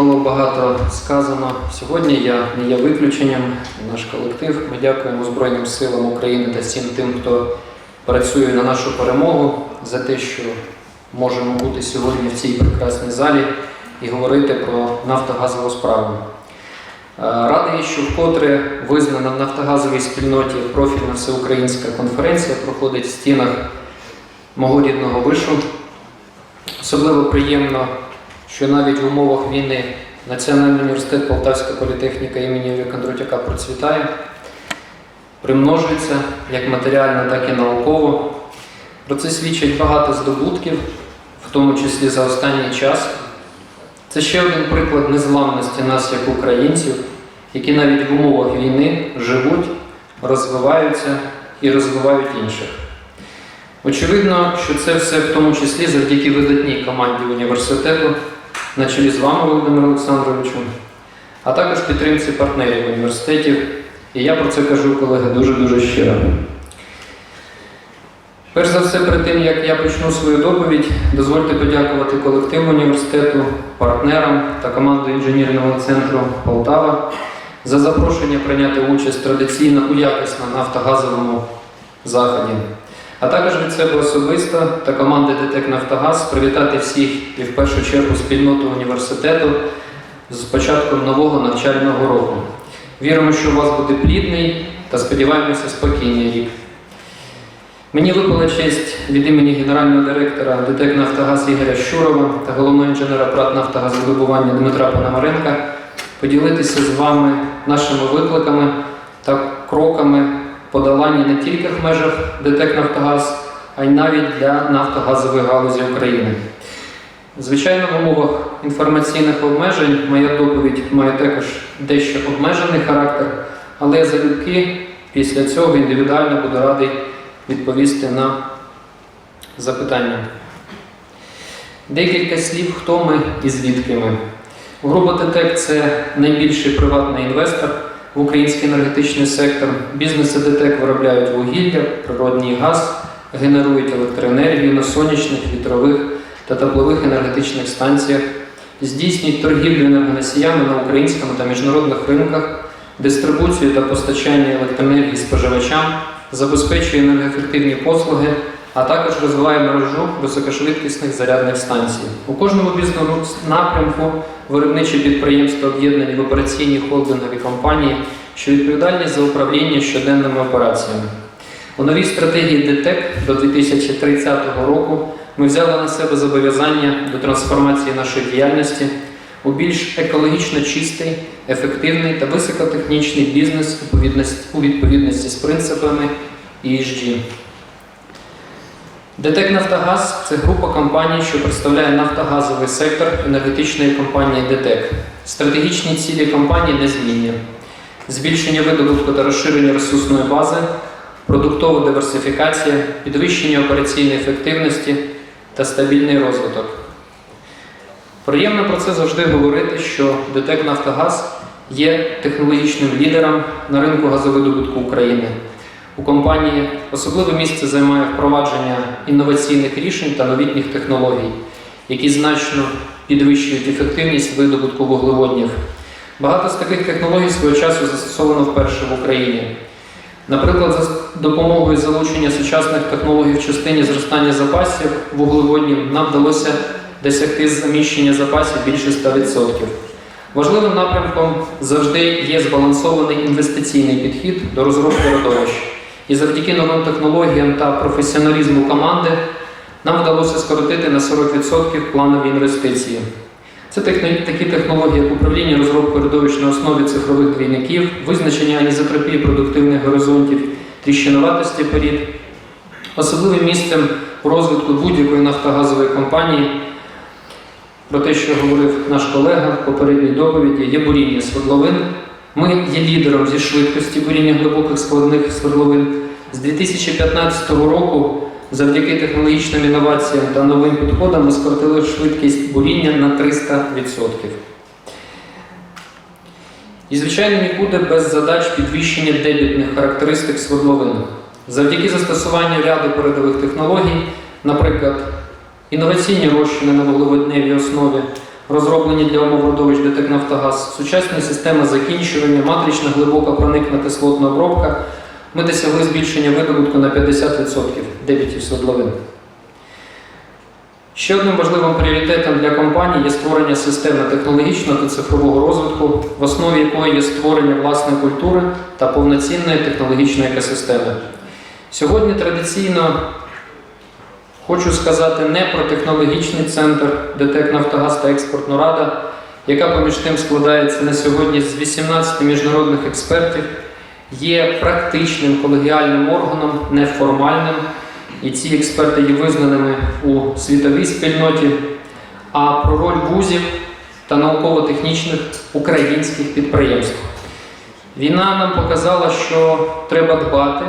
Було багато сказано сьогодні, я не є виключенням. Наш колектив. Ми дякуємо Збройним силам України та всім тим, хто працює на нашу перемогу, за те, що можемо бути сьогодні в цій прекрасній залі і говорити про нафтогазову справу. Е, Радий, що вкотре визнана в нафтогазовій спільноті профільна всеукраїнська конференція проходить в стінах мого рідного вишу. Особливо приємно, що навіть в умовах війни Національний університет Полтавська політехніка імені Юрія Кондратюка процвітає, примножується як матеріально, так і науково. Про це свідчить багато здобутків, в тому числі за останній час. Це ще один приклад незламності нас як українців, які навіть в умовах війни живуть, розвиваються і розвивають інших. Очевидно, що це все в тому числі завдяки видатній команді університету, на чолі з вами, Володимиром Олександровичем, а також підтримці партнерів університетів. І я про це кажу, колеги, дуже-дуже щиро. Перш за все, перед тим, як я почну свою доповідь, дозвольте подякувати колективу університету, партнерам та команду інженерного центру Полтава за запрошення прийняти участь традиційно у якісно нафтогазовому заході. А також від себе особисто та команди ДТЕК Нафтогаз привітати всіх і в першу чергу спільноту університету з початком нового навчального року. Віримо, що у вас буде плідний та сподіваємося спокійний рік. Мені випала честь від імені генерального директора ДТЕК Нафтогаз Ігоря Щурова та головного інженера ПРАТ «Нафтогазовидобування Дмитра Пономаренка поділитися з вами нашими викликами та кроками подолання не тільки в межах ДТЕК Нафтогаз, а й навіть для нафтогазової галузі України. Звичайно, в умовах інформаційних обмежень моя доповідь має також дещо обмежений характер, я залюбки після цього індивідуально буду радий відповісти на запитання. Декілька слів, хто ми і звідки ми. Група ДТЕК це найбільший приватний інвестор в український енергетичний сектор. Бізнеси ДТЕК виробляють вугілля, природній газ, генерують електроенергію на сонячних, вітрових та теплових енергетичних станціях, здійснюють торгівлю енергоносіями на українському та міжнародних ринках, дистрибуцію та постачання електроенергії споживачам, забезпечує енергоефективні послуги, а також розвиває мережу високошвидкісних зарядних станцій. У кожному бізнес-напрямку виробничі підприємства об'єднані в операційні холдингові компанії, що відповідальні за управління щоденними операціями. У новій стратегії ДТЕК до 2030 року ми взяли на себе зобов'язання до трансформації нашої діяльності у більш екологічно чистий, ефективний та високотехнічний бізнес у відповідності з принципами ESG. ДТЕК Нафтогаз це група компаній, що представляє нафтогазовий сектор енергетичної компанії ДТЕК. Стратегічні цілі компанії незмінні: збільшення видобутку та розширення ресурсної бази, продуктова диверсифікація, підвищення операційної ефективності та стабільний розвиток. Приємно про це завжди говорити, що ДТЕК Нафтогаз є технологічним лідером на ринку газовидобутку України. У компанії особливе місце займає впровадження інноваційних рішень та новітніх технологій, які значно підвищують ефективність видобутку вуглеводнів. Багато з таких технологій свого часу застосовано вперше в Україні. Наприклад, за допомогою залучення сучасних технологій в частині зростання запасів вуглеводнів нам вдалося досягти заміщення запасів більше 100%. Важливим напрямком завжди є збалансований інвестиційний підхід до розробки родовищ. І завдяки новим технологіям та професіоналізму команди нам вдалося скоротити на 40% планові інвестиції. Це такі технології, як управління розробкою родовищ на основі цифрових двійників, визначення анізотропії продуктивних горизонтів, тріщинуватості порід. Особливим місцем у розвитку будь-якої нафтогазової компанії, про те, що говорив наш колега в попередній доповіді, є буріння свердловин. Ми є лідером зі швидкості буріння глибоких складних свердловин. З 2015 року, завдяки технологічним інноваціям та новим підходам, ми скоротили швидкість буріння на 300%. І, звичайно, нікуди без задач підвищення дебітних характеристик свердловин. Завдяки застосуванню ряду передових технологій, наприклад, інноваційні розчини на вуглеводневій основі, розроблені для умов родовищ ДТЕК Нафтогаз, сучасні системи закінчування, матрична глибока проникна кислотна обробка, ми досягли збільшення видобутку на 50% дебітів свердловин. Ще одним важливим пріоритетом для компанії є створення системи технологічного та цифрового розвитку, в основі якої є створення власної культури та повноцінної технологічної екосистеми. Сьогодні традиційно хочу сказати не про технологічний центр ДТЕК Нафтогаз та Експортна Рада, яка поміж тим складається на сьогодні з 18 міжнародних експертів, є практичним колегіальним органом, неформальним, і ці експерти є визнаними у світовій спільноті, а про роль вузів та науково-технічних українських підприємств. Війна нам показала, що треба дбати,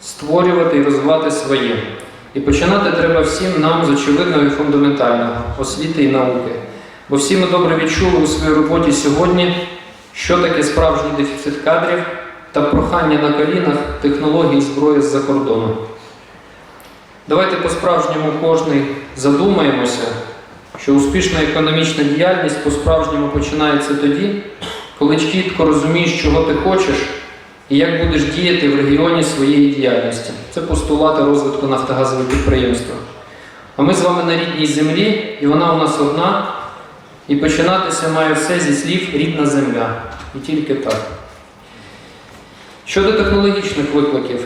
створювати і розвивати своє. І починати треба всім нам з очевидного і фундаментального освіти і науки. Бо всі ми добре відчули у своїй роботі сьогодні, що таке справжній дефіцит кадрів та прохання на колінах технологій зброї з-за кордону. Давайте по-справжньому кожний задумаємося, що успішна економічна діяльність по-справжньому починається тоді, коли чітко розумієш, чого ти хочеш і як будеш діяти в регіоні своєї діяльності. Це постулати розвитку нафтогазового підприємства. А ми з вами на рідній землі, і вона у нас одна, і починатися має все зі слів рідна земля. І тільки так. Щодо технологічних викликів,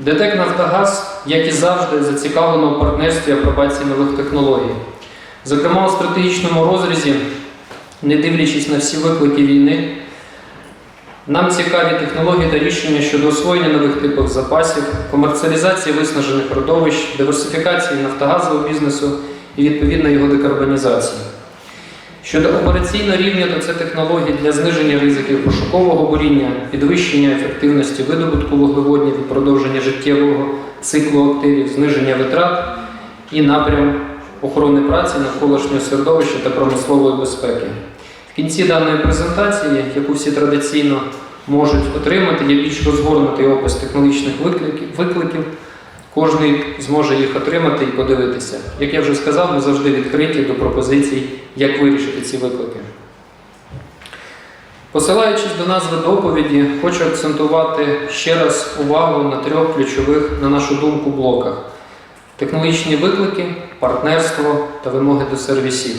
ДТЕК Нафтогаз, як і завжди, зацікавлено у партнерстві апробації нових технологій. Зокрема, у стратегічному розрізі, не дивлячись на всі виклики війни, нам цікаві технології та рішення щодо освоєння нових типів запасів, комерціалізації виснажених родовищ, диверсифікації нафтогазового бізнесу і відповідно його декарбонізації. Щодо операційного рівня, то це технології для зниження ризиків пошукового буріння, підвищення ефективності видобутку вуглеводнів і продовження життєвого циклу активів, зниження витрат і напрям охорони праці навколишнього середовища та промислової безпеки. В кінці даної презентації, яку всі традиційно можуть отримати, є більш розгорнутий опис технологічних викликів. Кожний зможе їх отримати і подивитися. Як я вже сказав, ми завжди відкриті до пропозицій, як вирішити ці виклики. Посилаючись до назви доповіді, хочу акцентувати ще раз увагу на трьох ключових, на нашу думку, блоках: технологічні виклики, партнерство та вимоги до сервісів.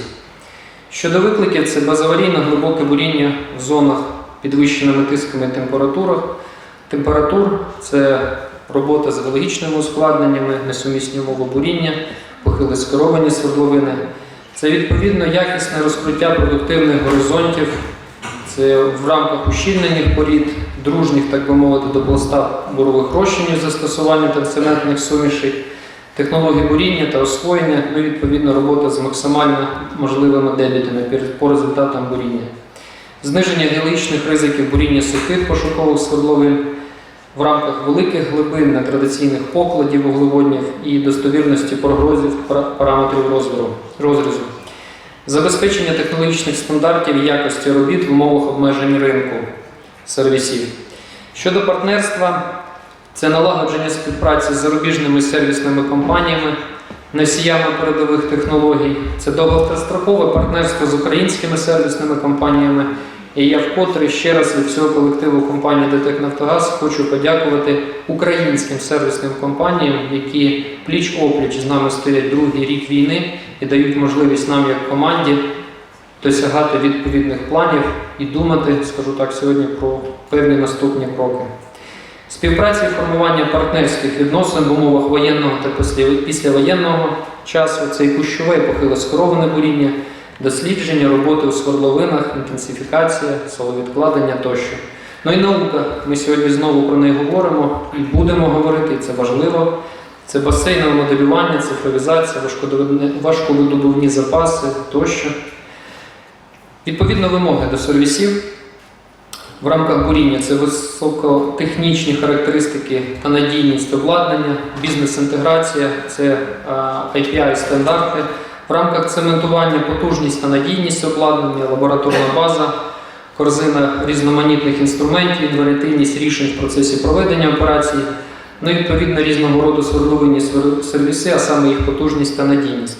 Щодо викликів, це безаварійне глибоке буріння в зонах підвищеними тисками і температурах. Температур це робота з геологічними ускладненнями, несумісні умови буріння, похили скеровані свердловини. Це відповідно якісне розкриття продуктивних горизонтів, це в рамках ущільнених порід, дружніх, так би мовити, до пласта бурових розчинів з застосуванням тенцементних сумішей, технології буріння та освоєння, ну і відповідно робота з максимально можливими дебітами по результатам буріння. Зниження геологічних ризиків буріння сухих пошукових свердловин в рамках великих глибин нетрадиційних покладів вуглеводнів і достовірності прогнозів параметрів розрізу. Забезпечення технологічних стандартів і якості робіт в умовах обмежень ринку сервісів. Щодо партнерства, це налагодження співпраці з зарубіжними сервісними компаніями, носіями передових технологій, це довгострокове партнерство з українськими сервісними компаніями. І я вкотре ще раз від всього колективу компанії ДТЕК Нафтогаз хочу подякувати українським сервісним компаніям, які пліч-опліч з нами стоять другий рік війни і дають можливість нам, як команді, досягати відповідних планів і думати, скажу так, сьогодні про певні наступні кроки. Співпраця і формування партнерських відносин в умовах воєнного та післявоєнного часу це і кущове і похиле скероване буріння дослідження, роботи у свердловинах, інтенсифікація, соловідкладення тощо. Ну і наука. Ми сьогодні знову про неї говоримо і будемо говорити, це важливо. Це басейнове моделювання, цифровізація, важковидобувні запаси тощо. Відповідно, вимоги до сервісів. В рамках буріння це високотехнічні характеристики та надійність обладнання, бізнес-інтеграція, це IPI-стандарти. В рамках цементування потужність та надійність обладнання, лабораторна база, корзина різноманітних інструментів, інваріативність рішень в процесі проведення операцій, ну і відповідно різного роду свердловинні сервіси, а саме їх потужність та надійність.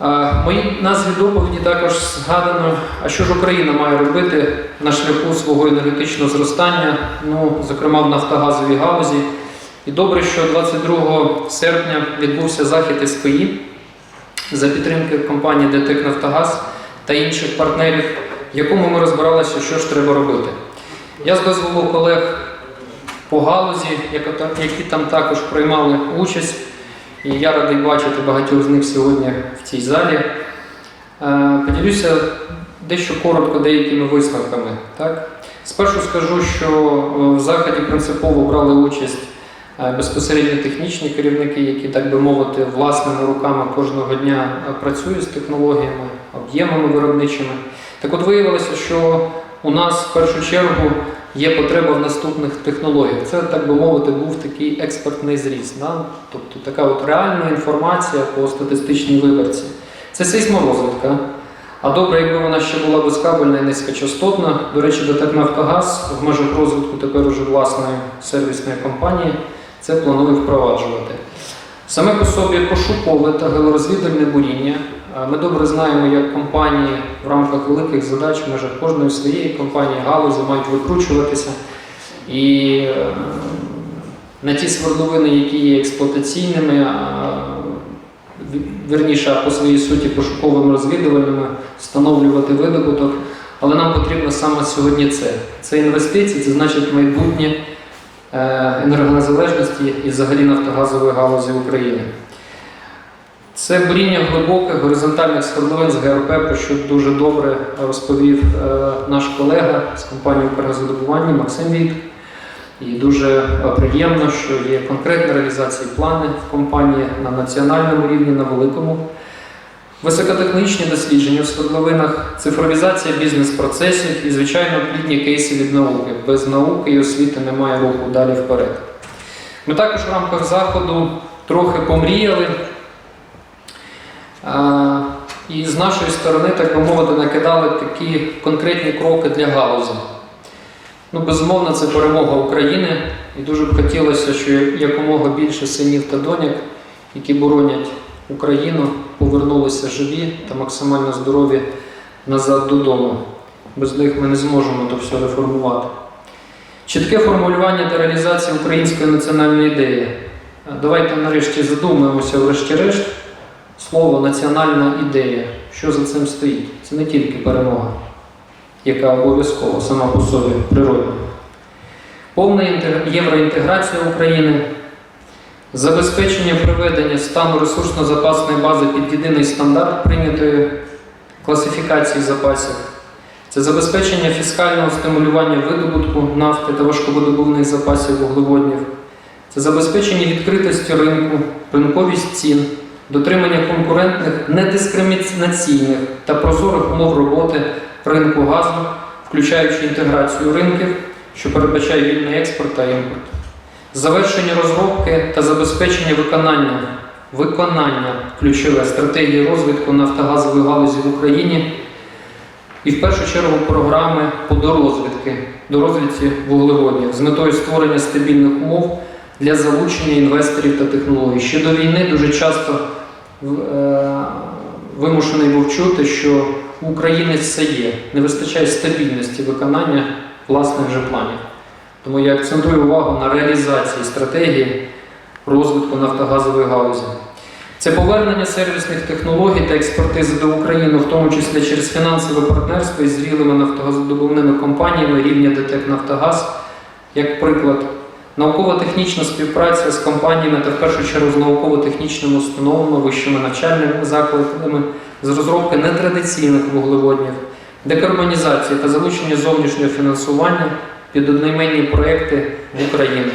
В моїй назві доповіді також згадано, а що ж Україна має робити на шляху свого енергетичного зростання, ну, зокрема в нафтогазовій галузі. І добре, що 22 серпня відбувся захід СПІ за підтримки компанії ДТЕК Нафтогаз та інших партнерів, в якому ми розбиралися, що ж треба робити. Я з дозволу колег по галузі, які там також приймали участь, і я радий бачити багатьох з них сьогодні в цій залі. Е, Поділюся дещо коротко деякими висновками. Спершу скажу, що е, в заході принципово брали участь безпосередньо технічні керівники, які, так би мовити, власними руками кожного дня е, працюють з технологіями, об'ємами виробничими. Так от виявилося, що у нас в першу чергу є потреба в наступних технологіях. Це, так би мовити, був такий експертний зріст. Да? Тобто така от реальна інформація по статистичній виборці. Це сейсморозвитка. А добре, якби вона ще була безкабельна і низькочастотна. До речі, ДТЕК Нафтогаз в межах розвитку тепер уже власної сервісної компанії це планує впроваджувати. Саме по собі пошукове та георозвідувальне буріння. Ми добре знаємо, як компанії в рамках великих задач в межах кожної своєї компанії галузі мають викручуватися. І е, на ті свердловини, які є експлуатаційними, вірніше, по своїй суті пошуковими розвідувальними, встановлювати видобуток. Але нам потрібно саме сьогодні це. Це інвестиції, це значить майбутнє енергонезалежності і взагалі нафтогазової галузі України. Це буріння глибоких горизонтальних свердловин з ГРП, про що дуже добре розповів е, наш колега з компанії «Укргазодобування» Максим Віт. І дуже е, приємно, що є конкретні реалізації плани в компанії на національному рівні, на великому. Високотехнічні дослідження в свердловинах, цифровізація бізнес-процесів і, звичайно, плідні кейси від науки. Без науки і освіти немає руху далі вперед. Ми також в рамках заходу трохи помріяли. І з нашої сторони, так би мовити, накидали такі конкретні кроки для галузі. Ну, безумовно, це перемога України, і дуже б хотілося, що якомога більше синів та доньок, які боронять Україну, повернулися живі та максимально здорові назад додому. Без них ми не зможемо то все реформувати. Чітке формулювання та реалізація української національної ідеї. Давайте нарешті задумаємося, врешті-решт, слово національна ідея. Що за цим стоїть? Це не тільки перемога, яка обов'язково сама по собі природна. Повна євроінтеграція України, забезпечення приведення стану ресурсно-запасної бази під єдиний стандарт прийнятої класифікації запасів. Це забезпечення фіскального стимулювання видобутку нафти та важковидобувних запасів вуглеводнів. Це забезпечення відкритості ринку, ринковість цін, дотримання конкурентних, недискримінаційних та прозорих умов роботи ринку газу, включаючи інтеграцію ринків, що передбачає вільний експорт та імпорт. Завершення розробки та забезпечення виконання, виконання ключове стратегії розвитку нафтогазової галузі в Україні і в першу чергу програми по дорозвідки, дорозвідці вуглеводнів з метою створення стабільних умов для залучення інвесторів та технологій. Ще до війни дуже часто е, вимушений був чути, що у України все є, не вистачає стабільності виконання власних же планів. Тому я акцентую увагу на реалізації стратегії розвитку нафтогазової галузі. Це повернення сервісних технологій та експертизи до України, в тому числі через фінансове партнерство із зрілими нафтогазодобувними компаніями рівня ДТЕК Нафтогаз, як приклад, науково-технічна співпраця з компаніями та в першу чергу з науково-технічними установами, вищими навчальними закладами з розробки нетрадиційних вуглеводнів, декарбонізації та залучення зовнішнього фінансування під одноіменні проекти в Україну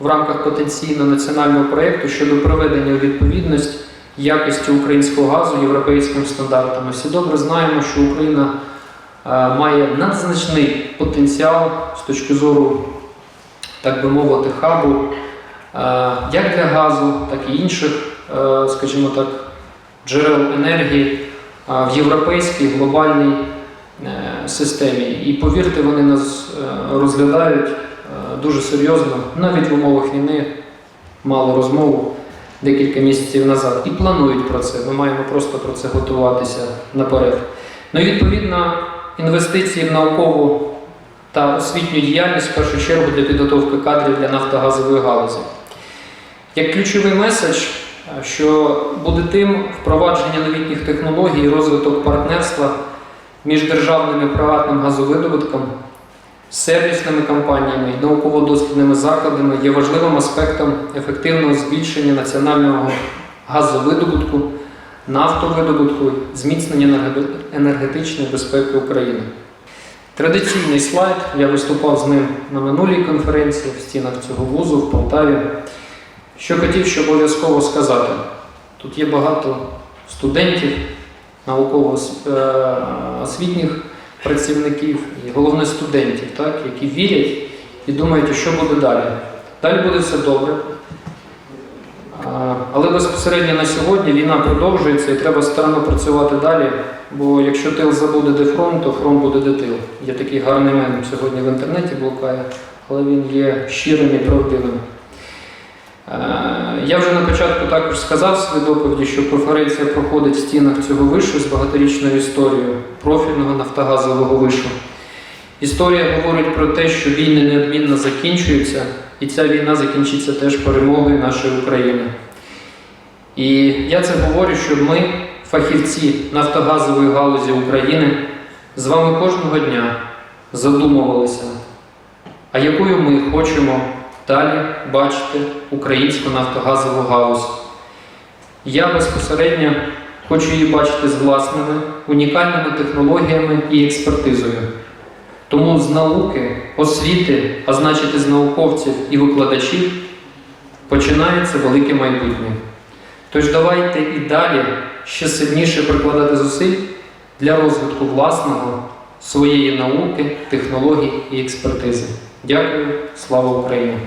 в рамках потенційно національного проєкту щодо приведення у відповідність якості українського газу європейським стандартам. Всі добре знаємо, що Україна е, має надзначний потенціал з точки зору, так би мовити, хабу е, як для газу, так і інших, е, скажімо так, джерел енергії в європейській глобальній системі. І повірте, вони нас е, розглядають е, дуже серйозно, навіть в умовах війни мали розмову декілька місяців назад і планують про це. Ми маємо просто про це готуватися наперед. Ну і відповідно інвестиції в наукову та освітню діяльність в першу чергу для підготовки кадрів для нафтогазової галузі. Як ключовий меседж, е, що буде тим впровадження новітніх технологій і розвиток партнерства між державним і приватним газовидобутком, сервісними компаніями і науково-дослідними закладами є важливим аспектом ефективного збільшення національного газовидобутку, нафтовидобутку, зміцнення енергетичної безпеки України. Традиційний слайд, я виступав з ним на минулій конференції в стінах цього вузу в Полтаві. Що хотів ще обов'язково сказати. Тут є багато студентів, науково-освітніх працівників і головне студентів, так, які вірять і думають, що буде далі. Далі буде все добре. Але безпосередньо на сьогодні війна продовжується і треба старанно працювати далі. Бо якщо тил забуде де фронт, то фронт буде де тил. Є такий гарний мем сьогодні в інтернеті блукає, але він є щирим і правдивим. Е, Я вже на початку також сказав в своїй доповіді, що конференція проходить в стінах цього вишу з багаторічною історією профільного нафтогазового вишу. Історія говорить про те, що війни неодмінно закінчуються, і ця війна закінчиться теж перемогою нашої України. І я це говорю, щоб ми, фахівці нафтогазової галузі України, з вами кожного дня задумувалися, а якою ми хочемо далі бачити українську нафтогазову галузь. Я безпосередньо хочу її бачити з власними унікальними технологіями і експертизою. Тому з науки, освіти, а значить з науковців і викладачів, починається велике майбутнє. Тож давайте і далі ще сильніше прикладати зусиль для розвитку власного, своєї науки, технологій і експертизи. Дякую, слава Україні!